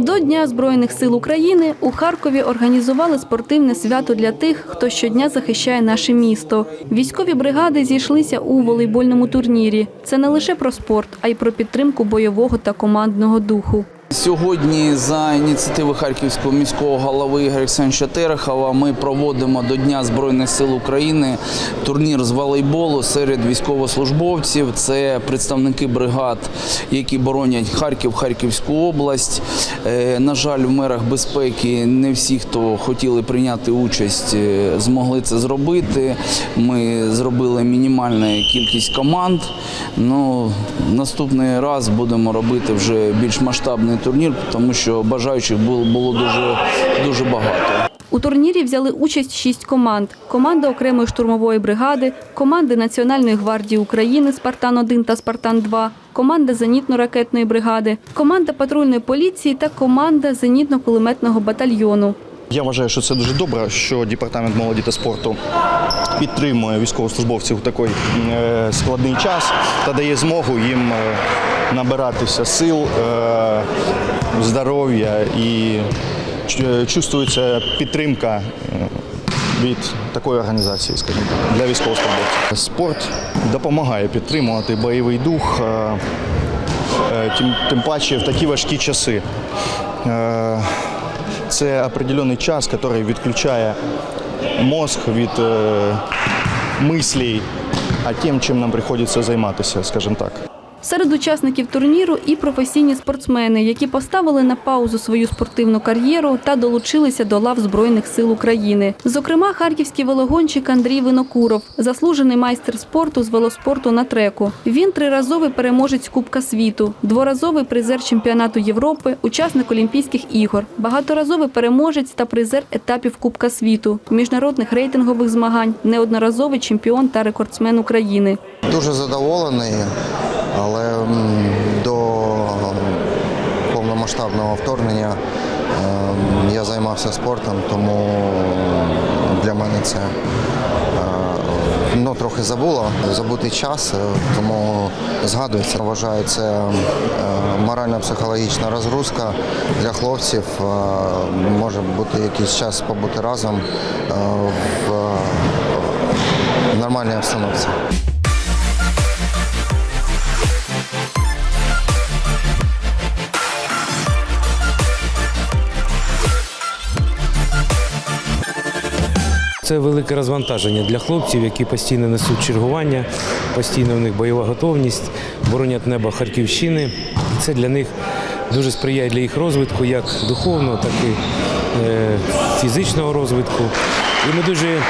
До Дня Збройних сил України у Харкові організували спортивне свято для тих, хто щодня захищає наше місто. Військові бригади зійшлися у волейбольному турнірі. Це не лише про спорт, а й про підтримку бойового та командного духу. Сьогодні за ініціативи Харківського міського голови Ігоря Олександровича Терехова ми проводимо до Дня Збройних сил України турнір з волейболу серед військовослужбовців. Це представники бригад, які боронять Харків, Харківську область. Е, На жаль, в мерах безпеки не всі, хто хотіли прийняти участь, е, змогли це зробити. Ми зробили мінімальну кількість команд. Ну, наступний раз будемо робити вже більш масштабний турнір, тому що бажаючих було, дуже, дуже багато. У турнірі взяли участь шість команд: команда окремої штурмової бригади, команди Національної гвардії України Спартан-1 та Спартан-2, команда зенітно-ракетної бригади, команда патрульної поліції та команда зенітно-кулеметного батальйону. Я вважаю, що це дуже добре, що департамент молоді та спорту підтримує військовослужбовців у такий е, складний час та дає змогу їм е, набиратися сил, е, здоров'я і чувствується підтримка від такої організації, скажімо так, для військовослужбовців. Спорт допомагає підтримувати бойовий дух, тим, тим паче в такі важкі часи. Це определений час, який відключає мозг від е, мислей, а тим, чим нам приходиться займатися, скажімо так. Серед учасників турніру і професійні спортсмени, які поставили на паузу свою спортивну кар'єру та долучилися до лав Збройних сил України. Зокрема, харківський велогонщик Андрій Винокуров, заслужений майстер спорту з велоспорту на треку. Він триразовий переможець Кубка світу, дворазовий призер чемпіонату Європи, учасник Олімпійських ігор, багаторазовий переможець та призер етапів Кубка світу, міжнародних рейтингових змагань, неодноразовий чемпіон та рекордсмен України. Дуже задоволений, але до повномасштабного вторгнення ем, я займався спортом, тому для мене це е, ну, трохи забуло, забутий час, е, тому згадується. Вважаю, це е, морально-психологічна розгрузка для хлопців. Е, Може бути якийсь час побути разом в нормальній обстановці. Це велике розвантаження для хлопців, які постійно несуть чергування, постійно в них бойова готовність, боронять небо Харківщини. Це для них дуже сприяє для їх розвитку, як духовного, так і е, фізичного розвитку. І ми дуже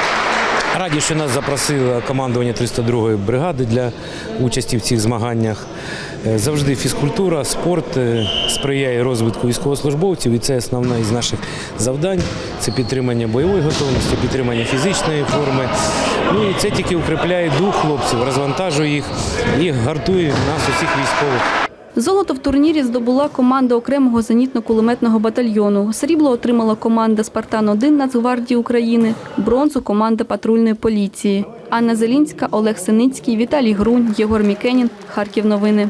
раді, що нас запросило командування 302-ї бригади для участі в цих змаганнях. Е, Завжди фізкультура, спорт е, сприяє розвитку військовослужбовців, і це основне із наших завдань. Це підтримання бойової готовності, підтримання фізичної форми. Ну і це тільки укріпляє дух хлопців, розвантажує їх і гартує нас, усіх військових. Золото в турнірі здобула команда окремого зенітно-кулеметного батальйону. Срібло отримала команда «Спартан-1» Нацгвардії України, бронзу – команда патрульної поліції. Анна Зелінська, Олег Синицький, Віталій Грунь, Єгор Мікенін. Харків новини.